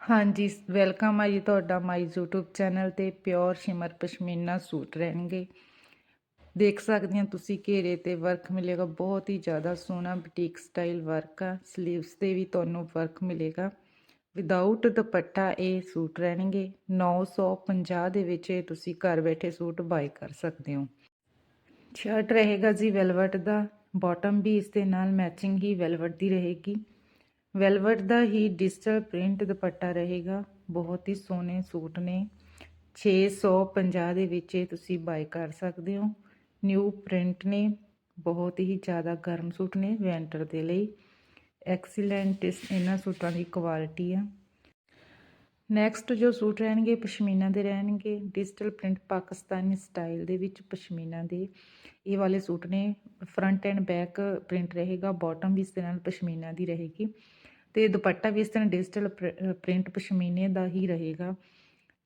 ਹਾਂਜੀ ਵੈਲਕਮ ਆ ਜੀ ਤੁਹਾਡਾ ਮਾਈ YouTube ਚੈਨਲ ਤੇ। ਪਿਓਰ ਸ਼ਿਮਰ ਪਸ਼ਮੀਨਾ ਸੂਟ ਰਹਿਣਗੇ। ਦੇਖ ਸਕਦੇ ਹੋ ਤੁਸੀਂ ਘੇਰੇ ਤੇ ਵਰਕ ਮਿਲੇਗਾ। ਬਹੁਤ ਹੀ ਜ਼ਿਆਦਾ ਸੋਹਣਾ ਬੁਟੀਕ ਸਟਾਈਲ ਵਰਕ ਆ। 슬ੀਵਸ ਤੇ ਵੀ ਤੁਹਾਨੂੰ ਵਰਕ ਮਿਲੇਗਾ। ਵਿਦਆਊਟ ਦੁਪੱਟਾ ਇਹ ਸੂਟ ਰਹਿਣਗੇ। 950 ਦੇ ਵਿੱਚ ਇਹ ਤੁਸੀਂ ਘਰ ਬੈਠੇ ਸੂਟ ਬਾਈ ਕਰ ਸਕਦੇ ਹੋ। ਸ਼ਰਟ ਰਹੇਗਾ ਜੀ ਵੈਲਵਟ ਦਾ। ਬਾਟਮ ਵੀ ਇਸ ਦੇ ਨਾਲ ਮੈਚਿੰਗ ਹੀ ਵੈਲਵਟ ਦੀ ਰਹੇਗੀ। ਵੈਲਵਟ ਦਾ ਹੀ ਡਿਜੀਟਲ ਪ੍ਰਿੰਟ ਦੁਪੱਟਾ ਰਹੇਗਾ। ਬਹੁਤ ਹੀ ਸੋਹਣੇ ਸੂਟ ਨੇ। 650 ਦੇ ਵਿੱਚ ਇਹ ਤੁਸੀਂ ਬਾਈ ਕਰ ਸਕਦੇ ਹੋ। ਨਿਊ ਪ੍ਰਿੰਟ ਨੇ। ਬਹੁਤ ਹੀ ਜ਼ਿਆਦਾ ਗਰਮ ਸੂਟ ਨੇ ਵੈਂਟਰ ਦੇ ਲਈ। ਐਕਸੀਲੈਂਟ ਇਹਨਾਂ ਸੂਟਾਂ ਦੀ ਕੁਆਲਿਟੀ ਆ। ਨੈਕਸਟ ਜੋ ਸੂਟ ਰਹਿਣਗੇ, ਪਸ਼ਮੀਨਾ ਦੇ ਰਹਿਣਗੇ। ਡਿਜੀਟਲ ਪ੍ਰਿੰਟ ਪਾਕਿਸਤਾਨੀ ਸਟਾਈਲ ਦੇ ਵਿੱਚ ਪਸ਼ਮੀਨਾ ਦੇ। ਇਹ ਵਾਲੇ ਸੂਟ ਨੇ। ਫਰੰਟ ਐਂਡ ਬੈਕ ਪ੍ਰਿੰਟ ਰਹੇਗਾ। ਬਾਟਮ ਵੀ ਇਸ ਦੇ ਨਾਲ ਪਸ਼ਮੀਨਾ ਦੀ ਰਹੇਗੀ। ਤੇ ਦੁਪੱਟਾ ਵੀ ਇਸ ਤਰ੍ਹਾਂ ਡਿਜੀਟਲ ਪ੍ਰਿੰਟ ਪਸ਼ਮੀਨੇ ਦਾ ਹੀ ਰਹੇਗਾ।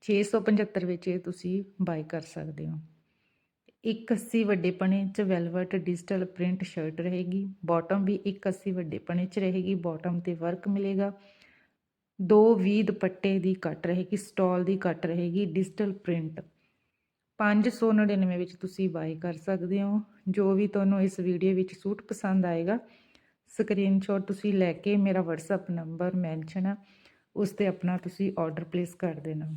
675 ਵਿੱਚ ਇਹ ਤੁਸੀਂ ਬਾਈ ਕਰ ਸਕਦੇ ਹੋ। 180 ਵੱਡੇ ਪਣੇ ਚ ਵੈਲਵਟ ਡਿਜੀਟਲ ਪ੍ਰਿੰਟ ਸ਼ਰਟ ਰਹੇਗੀ। ਬਾਟਮ ਵੀ 180 ਵੱਡੇ ਪਣੇ ਚ ਰਹੇਗੀ। ਬਾਟਮ ਤੇ ਵਰਕ ਮਿਲੇਗਾ। ਦੋ 20 ਦੁਪੱਟੇ ਦੀ ਕੱਟ ਰਹੇਗੀ। ਸਟਾਲ ਦੀ ਕੱਟ ਰਹੇਗੀ। ਡਿਜੀਟਲ ਪ੍ਰਿੰਟ 599 ਵਿੱਚ ਤੁਸੀਂ ਬਾਈ ਕਰ ਸਕਦੇ ਹੋ। ਜੋ ਵੀ ਤੁਹਾਨੂੰ ਇਸ ਵੀਡੀਓ ਵਿੱਚ ਸੂਟ ਪਸੰਦ ਆਏਗਾ ਸਕਰੀਨਸ਼ਾਟ ਤੁਸੀਂ ਲੈ ਕੇ ਮੇਰਾ WhatsApp ਨੰਬਰ ਮੈਂਸ਼ਨ ਆ, ਉਸ ਤੇ ਆਪਣਾ ਤੁਸੀਂ ਆਰਡਰ ਪਲੇਸ ਕਰ ਦੇਣਾ।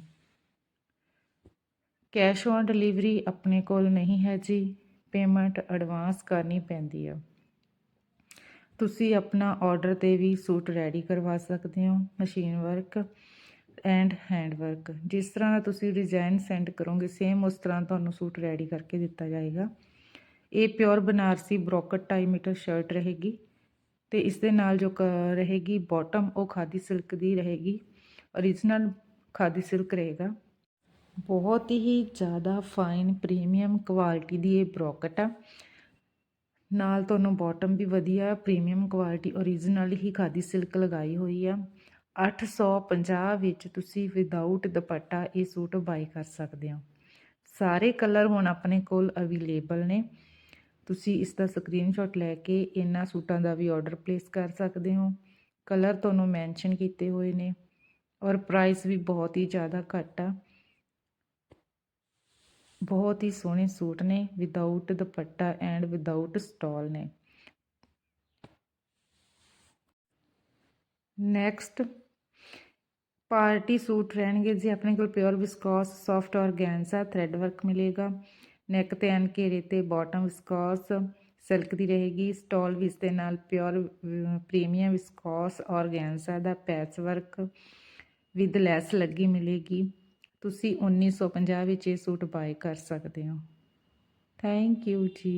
ਕੈਸ਼ ਔਨ ਡਿਲੀਵਰੀ ਆਪਣੇ ਕੋਲ ਨਹੀਂ ਹੈ ਜੀ ਪੇਮੈਂਟ ਐਡਵਾਂਸ ਕਰਨੀ ਪੈਂਦੀ ਆ। ਤੁਸੀਂ ਆਪਣਾ ਆਰਡਰ ਤੇ ਵੀ ਸੂਟ ਰੈਡੀ ਕਰਵਾ ਸਕਦੇ ਹੋ machine work and hand work ਜਿਸ ਤਰ੍ਹਾਂ ਦਾ ਤੁਸੀਂ ਡਿਜ਼ਾਈਨ ਸੈਂਡ ਕਰੋਗੇ ਸੇਮ ਉਸ ਤਰ੍ਹਾਂ ਤੁਹਾਨੂੰ ਸੂਟ ਰੈਡੀ ਕਰਕੇ ਦਿੱਤਾ ਜਾਏਗਾ। ਇਹ ਪਿਓਰ ਬਨਾਰਸੀ ਬ੍ਰੋਕਟ ਟਾਈ ਮੀਟਰ ਸ਼ਰਟ ਰਹੇਗੀ। ਅਤੇ ਇਸ ਦੇ ਨਾਲ ਜੋ ਕ ਰਹੇਗੀ ਬੋਟਮ ਉਹ ਖਾਦੀ ਸਿਲਕ ਦੀ ਰਹੇਗੀ origignal ਖਾਦੀ ਸਿਲਕ ਰਹੇਗਾ। ਬਹੁਤ ਹੀ ਜ਼ਿਆਦਾ ਫਾਈਨ ਪ੍ਰੀਮੀਅਮ ਕੁਆਲਿਟੀ ਦੀ ਇਹ ਬ੍ਰੋਕਟ ਆ। ਨਾਲ ਤੁਹਾਨੂੰ ਬਾਟਮ ਵੀ ਵਧੀਆ ਪ੍ਰੀਮੀਅਮ ਕੁਆਲਿਟੀ origignal ਹੀ ਖਾਦੀ ਸਿਲਕ ਲਗਾਈ ਹੋਈ ਆ। 850 ਵਿੱਚ ਤੁਸੀਂ ਵਿਦਆਊਟ ਦੁਪੱਟਾ ਇਹ ਸੂਟ ਬਾਈ ਕਰ ਸਕਦੇ ਹੋ। ਸਾਰੇ ਕਲਰ ਹੁਣ ਆਪਣੇ ਕੋਲ ਅਵੇਲੇਬਲ ਨੇ। ਤੁਸੀਂ ਇਸ ਦਾ ਸਕਰੀਨਸ਼ਾਟ ਲੈ ਕੇ ਇਹਨਾਂ ਸੂਟਾਂ ਦਾ ਵੀ ਆਰਡਰ ਪਲੇਸ ਕਰ ਸਕਦੇ ਹੋ। ਕਲਰ ਤੁਹਾਨੂੰ ਮੈਂਸ਼ਨ ਕੀਤੇ ਹੋਏ ਨੇ ਔਰ ਪ੍ਰਾਈਸ ਵੀ ਬਹੁਤ ਹੀ ਜ਼ਿਆਦਾ ਘੱਟ ਆ। ਬਹੁਤ ਹੀ ਸੋਹਣੇ ਸੂਟ ਨੇ without dupatta and without stole ਨੇ। ਨੈਕਸਟ ਪਾਰਟੀ ਸੂਟ ਰਹਿਣਗੇ ਜੀ, ਆਪਣੇ ਕੋਲ pure viscose soft organza thread work ਮਿਲੇਗਾ। ਨੈਕ ਤੇ ਐਨ ਘੇਰੇ ਤੇ ਬਾਟਮ ਵਿਸਕੋਸ, ਸਿਲਕ ਦੀ ਰਹੇਗੀ, ਸਟਾਲ ਵੀ ਇਸ ਦੇ ਨਾਲ ਪਿਓਰ ਪ੍ਰੀਮੀਅਮ ਵਿਸਕੋਸ ਔਰਗੈਂਜ਼ਾ ਦਾ ਪੈਚ ਵਰਕ ਵਿਦ ਲੈਸ ਲੱਗੀ ਮਿਲੇਗੀ। ਤੁਸੀਂ 1950 ਵਿੱਚ ਇਹ ਸੂਟ ਬਾਏ ਕਰ ਸਕਦੇ ਹੋ। ਥੈਂਕ ਯੂ ਜੀ